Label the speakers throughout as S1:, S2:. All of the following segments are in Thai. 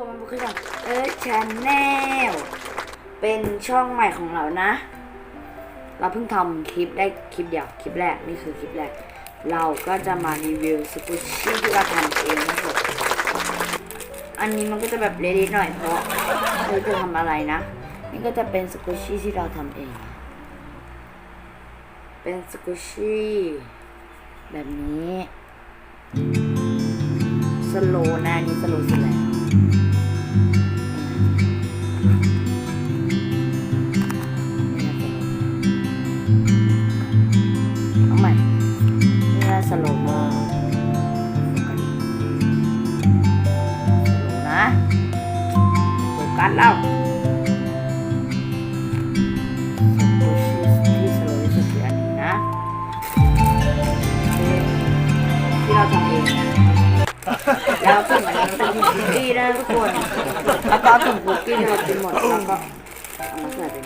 S1: คนมาบุกช่องเออชาแนลเป็นช่องใหม่ของเรานะ เราเพิ่งทำคลิปได้คลิปเดียวคลิปแรกนี่คือคลิปแรก เราก็จะมารีวิวสกุชชี่ที่เราทำเองนะครับอันนี้มันก็จะแบบเล็กๆหน่อยเพราะเราจะทำอะไรนะ นี่ก็จะเป็นสกุชชี่ที่เราทำเอง เป็นสกุชชี่แบบนี้สโลนะนี่สโลสุดแล้ว กัสแล้วที่สโลว์ที่สุดคืออันนี้นะที่เราทำเองแล้วถุงอันนี้เป็นถุงคุกกี้นะทุกคนแล้วก็ถุงคุกกี้ที่เรากินหมดแล้วก็เอามาใส่เป็น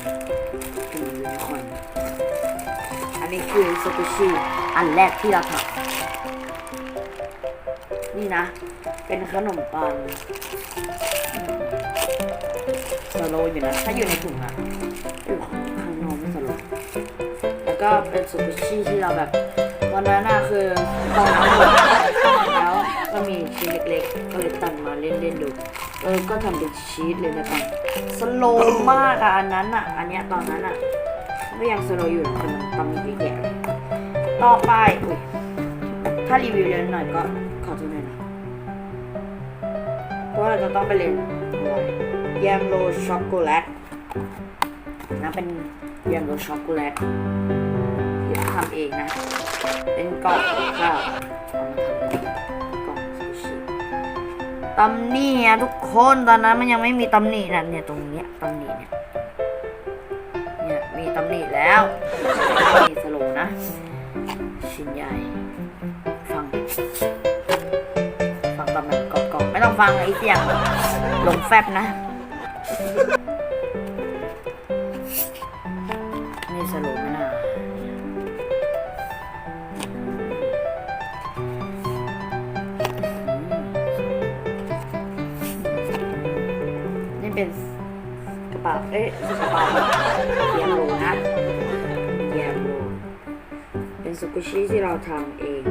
S1: ถุงยูนิคอร์นอันนี้คือสกุชิอันแรกที่เราทำนี่นะ เป็นขนมปัง สโลว์อยู่นะถ้าอยู่ในถุงอะอยู่ข้างนอกไม่สโลว์แล้วก็เป็นสกุชิที่เราแบบวันนั้นอะคือตอนนั้นหมดแล้วก็มีชิ้นเล็กๆ ก็เลยตัดมาเล่นๆดู เออ ก็ทำเป็นชีสเลยนะครับสโลว์มากอะอันนั้นอะอันเนี้ยตอนนั้นอะก็ยังสโลว์อยู่แต่มันตำแย่เลยต่อไป ถ้ารีวิวเร็วหน่อยก็ขอโทษหน่อยนะ เพราะเราจะต้องไปเรียนแยมโรช็อกโกแลตนะเป็นแยมโรช็อกโกแลตที่ทำเองนะ เป็นกล่องข้าวเอามาทำเป็นกล่องซูชิตำหนิอะทุกคนตอนนั้นมันยังไม่มีตำหนินะเนี่ยตรงเนี้ยตำหนิเนี่ยเนี่ยมีตำหนิแล้วมีสโลนะ ชิ้นใหญ่ ต้องฟังไอ้เสียงลงแฟบนะ นี่สโลว์ไม่น่านี่เป็นกระเป๋าเอ๊ะกระเป๋าเยียมโลนะเยียมโลเป็นสกุชิที่เราทำเอง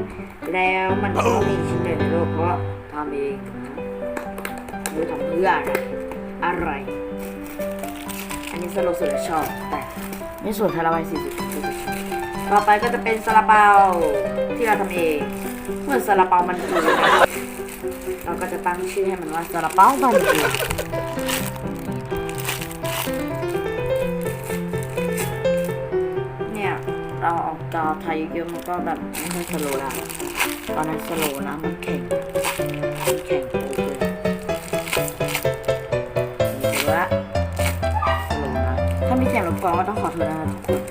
S1: แล้วมันก็มีชิ้นเด่นในโลกเพราะำเองนะไม่รู้ทำเพื่ออะไรอะไร อันนี้สโลว์สุดชอบแต่ไม่ส่วนทาราไวสี่สิบต่อไปก็จะเป็นซาลาเปาที่เราทำเองเมื่อซาลาเปามันฟูนเราก็จะตั้งชื่อให้มันว่าซาลาเปาบันฟูเนี่ยเราออกจอไทยเยอะมันก็แบบไม่ใช่สโลว์แล้วตอนนั้นสโลว์นะมันแข็ง มันแข็งโอเลยนี่ถือว่าสโลว์นะถ้ามีเสียงรบกวนก็ต้องขอโทษนะครับทุกคน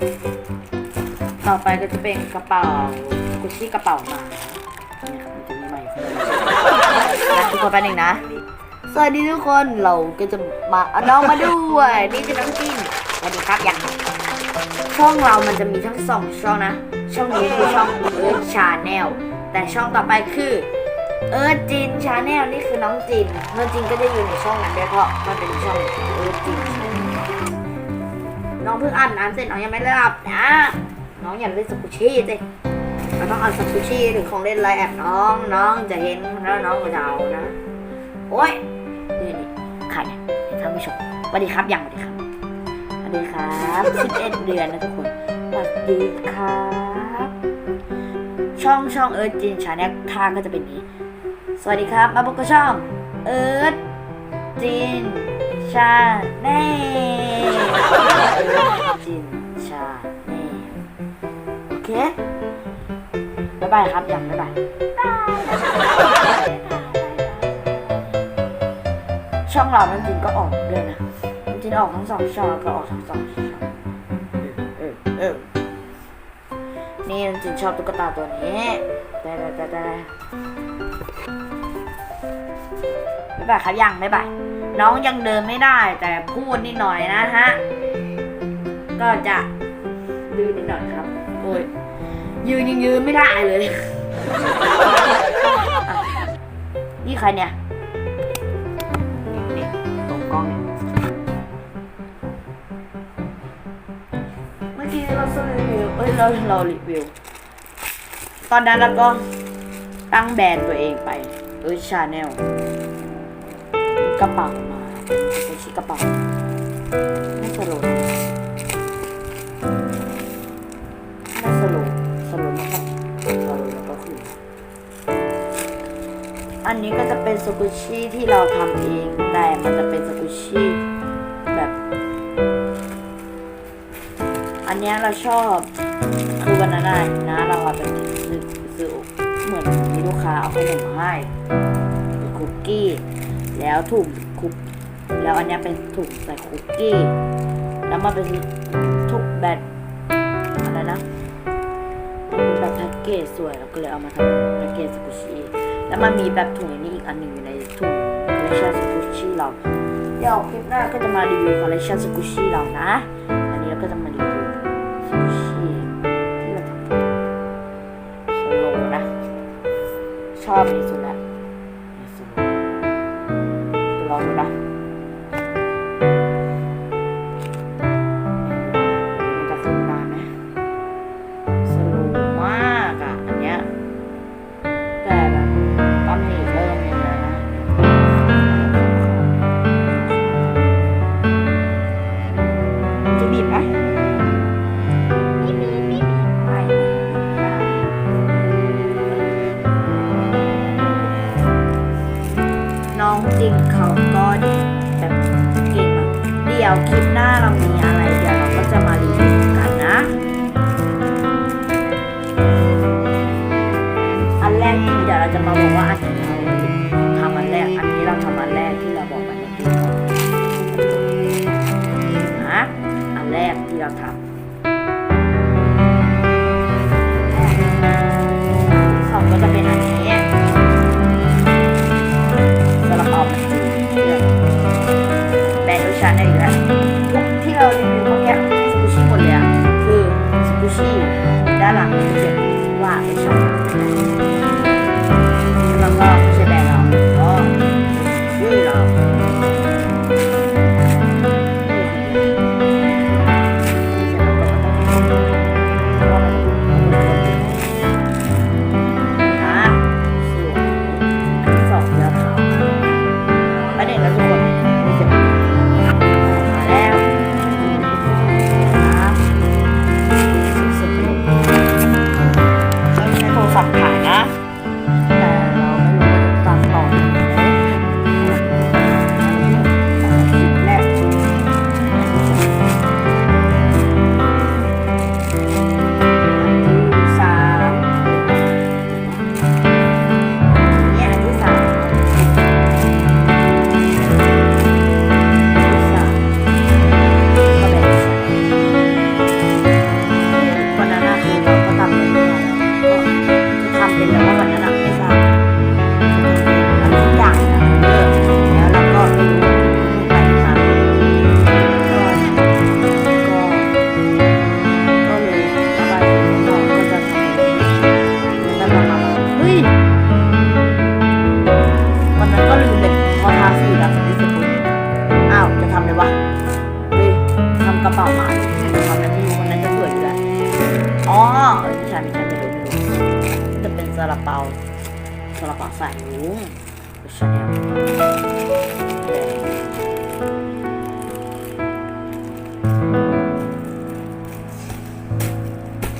S1: ต่อไปก็จะเป็นกระเป๋ากุชชี่กระเป๋าหมาเนี่ยมันจะมีใหม่ขึ้นมาทุกคนไปหนึ่งนะสวัสดีทุกคนเราก็จะมาเอาน้องมาด้วยนี่คือน้องจินสวัสดีครับอยังช่องเรามันจะมีทั้งสองช่องนะ ช่องนี้คือช่องเอิร์ธชาแนลแต่ช่องต่อไปคือ เอิร์ธจินชาแนลนี่คือน้องจินน้องจินก็จะอยู่ในช่องนั้นด้วยเพราะมันเป็นช่องเอิร์ธจินน้องเพิ่งอ่านน้ำเสร็จน้องยังไม่ได้หลับนะน้องอยากเล่นสกุชี่สิเราต้องเอาสกุชี่หรือของเล่นอะไรแอบน้องน้องจะเห็นแล้วน้องก็จะเอานะโอ้ยนี่นี่ใครเนี่ยให้ท่านผู้ชมสวัสดีครับยังสวัสดีครับสวัสดีครับ11เดือนนะทุกคนสวัสดีครับ ช่องช่องเอิร์จินชาแนลทางก็จะเป็นนี้ สวัสดีครับ มาพบกับช่องเอิร์ธจินชาแนลจินชาแนลโอเคบ๊ายบายครับยังบ๊ายบายช่องเรามันจริงก็ออกด้วยนะมันจริงออกทั้งสองช่องก็ออกทั้งสองช่องเออเออนี่จริงชอบตุ๊กตาตัวนี้แต่แต่แต่แต่ บ๊ายบายครับยังบ๊ายบายน้องยังเดินไม่ได้แต่พูดนิดหน่อยนะฮะ ก็จะดื้อนิดหน่อยครับ โอ้ยยืนยังยืนไม่ได้เลย นี่ใครเนี่ยตรงกล้องเนี่ยเมื่อกี้เรารีวิวเอ้ยเราเรารีวิว ตอนนั้นเราก็ตั้งแบรนด์ตัวเองไปเออชาแนล กระเป๋ามาเป็นชิ้นกระเป๋าไม่สโลว์ไม่สโลว์สโลว์มากๆสโลว์แล้วก็คืออันนี้ก็จะเป็นสกุชี่ที่เราทำเองแต่มันจะเป็นสกุชี่แบบ อันนี้เราชอบคือวันนั้นน่ะนะเราอะไปซื้อเหมือนมีลูกค้าเอาขนมมาให้คุกกี้ แล้วถุงคุกแล้วอันนี้เป็นถุงใส่คุกกี้ แล้วมาเป็นทุกแบบอะไรนะมันเป็นแบบแพ็กเกจสวยเราก็เลยเอามาทำแพ็กเกจสกุชีแล้วมันมีแบบถุงอันนี้อีกอันหนึ่งอยู่ในถุงคอลเลคชันสกุชีเราเดี๋ยวคลิปหน้าก็จะมารีวิวคอลเลคชันสกุชีเรานะ อันนี้เราก็จะมารีวิวสกุชี่ที่เราทำสโลนะ ชอบที่สุด จริงเขาก็แบบเก่งมาเดี๋ยวคลิปหน้าเรามีอะไรเดี๋ยวเราก็จะมารีวิว หมาทำนั้นไม่รู้วันนั้นจะสวยอยู่แล้วอ๋อไม่ใช่ไม่ใช่ไม่รู้ไม่รู้จะเป็นซาลาเปาซาลาเปาใส่ลุงชาแนล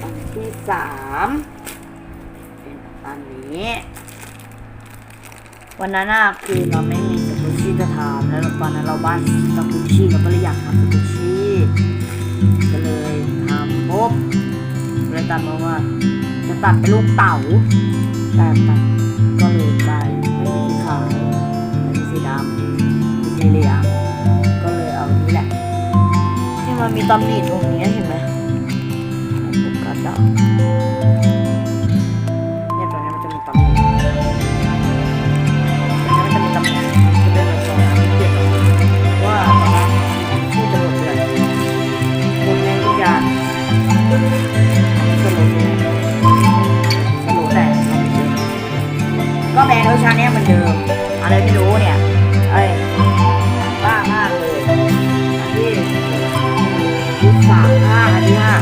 S1: อันที่สามเป็นอันนี้ วันนั้นน่ะคือเราไม่ มีสกุชชี่จะทำแล้วตอนนั้นเราบ้านสกุชชี่เราก็เลยอยากทำสกุชชี่ก็เลยทำปุ๊บเลยตัดมาว่า จะตัดเป็นลูกเต๋าแต่ตัดก็เลยกลายไม่มีสีขาวไม่มีสีดำมีสีเหลืองก็เลยเอานี้แหละที่มันมีตำหนิตรงนี้เห็นไหมผมก็จะเนี่ ที่ห้าอันที่ห้า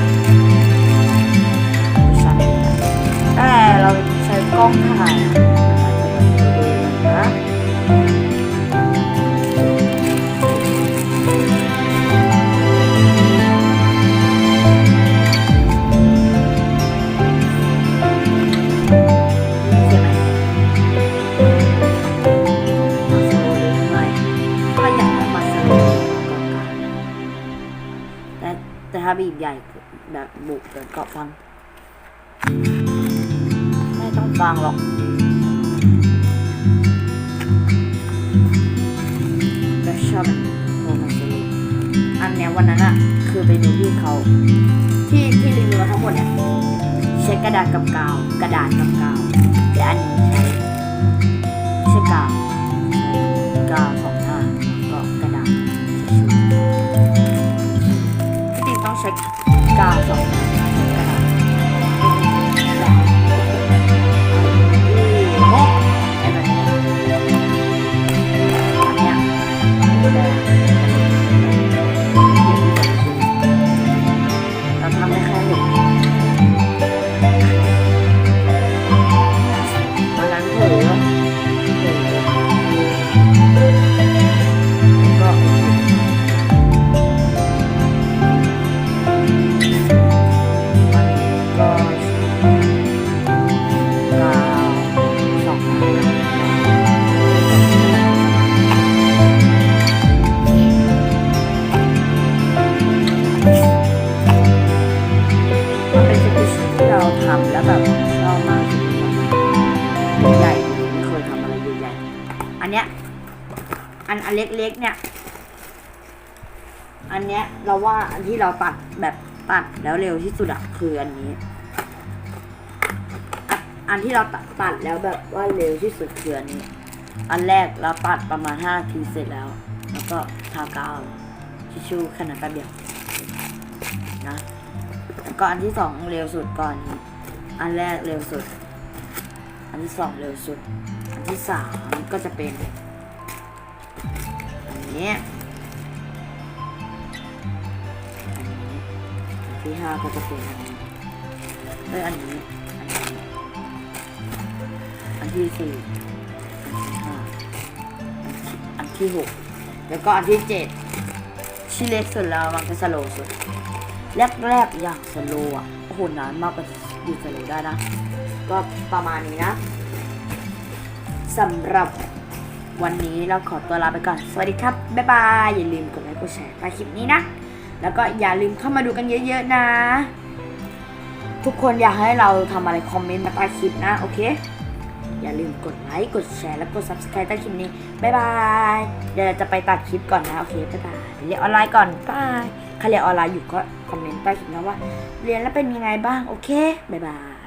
S1: แต่เราใช้กล้องถ่าย ถ้าบีบใหญ่แบบบุกเดี๋ยก็ฟัง ไม่ต้องฟังหรอกแต่ชอบโทรมาสโลว์อันเนี้ยวันนั้นอะคือไปดูที่เขาที่ที่รีวิวทั้งหมดเนี่ยใช้กระดาษกับกาว กระดาษกับกาว ทำได้แค่หนึ่งวัน เล็กๆเนี่ย อันเนี้ยเราว่าอันที่เราตัดแบบตัดแล้วเร็วที่สุดอะคืออันนี้ อันที่เราตัดตัดแล้วแบบว่าเร็วที่สุดคืออันนี้ อันแรกเราตัดประมาณห้าทีเสร็จแล้ว แล้วก็ทากาวทิชชู่ขนาดแป๊บเดียวนะแล้วก็อันที่สองเร็วสุดก่อนนี้ อันแรกเร็วสุด อันที่สองเร็วสุด อันที่สามก็จะเป็น นนี้ อันนี้ที่ห้าก็จะเป็นอันนี้เอ้ยอันนี้อันนี้ อันที่สี่อันที่ห้าอันที่หกแล้วก็อันที่เจ็ดที่เล็กสุดแล้วมันก็สโลว์สุด แรกๆอย่างสโลว์อะโอ้โหนานมากกว่าดูสโลว์ได้นะ ก็ประมาณนี้นะสำหรับ วันนี้เราขอตัวลาไปก่อน สวัสดีครับ บ๊ายบาย อย่าลืมกดไลค์กดแชร์ใต้คลิปนี้นะ แล้วก็อย่าลืมเข้ามาดูกันเยอะๆนะ ทุกคนอยากให้เราทำอะไรคอมเมนต์มาใต้คลิปนะ โอเค อย่าลืมกดไลค์ กดแชร์และกด subscribe ใต้คลิปนี้ บ๊ายบาย เดี๋ยวจะไปตัดคลิปก่อนนะ โอเค บ๊ายบายเรียนออนไลน์ก่อนบายใครเรียนออนไลน์อยู่ก็คอมเมนต์ใต้คลิปนะว่า เรียนแล้วเป็นยังไงบ้าง โอเค บ๊ายบาย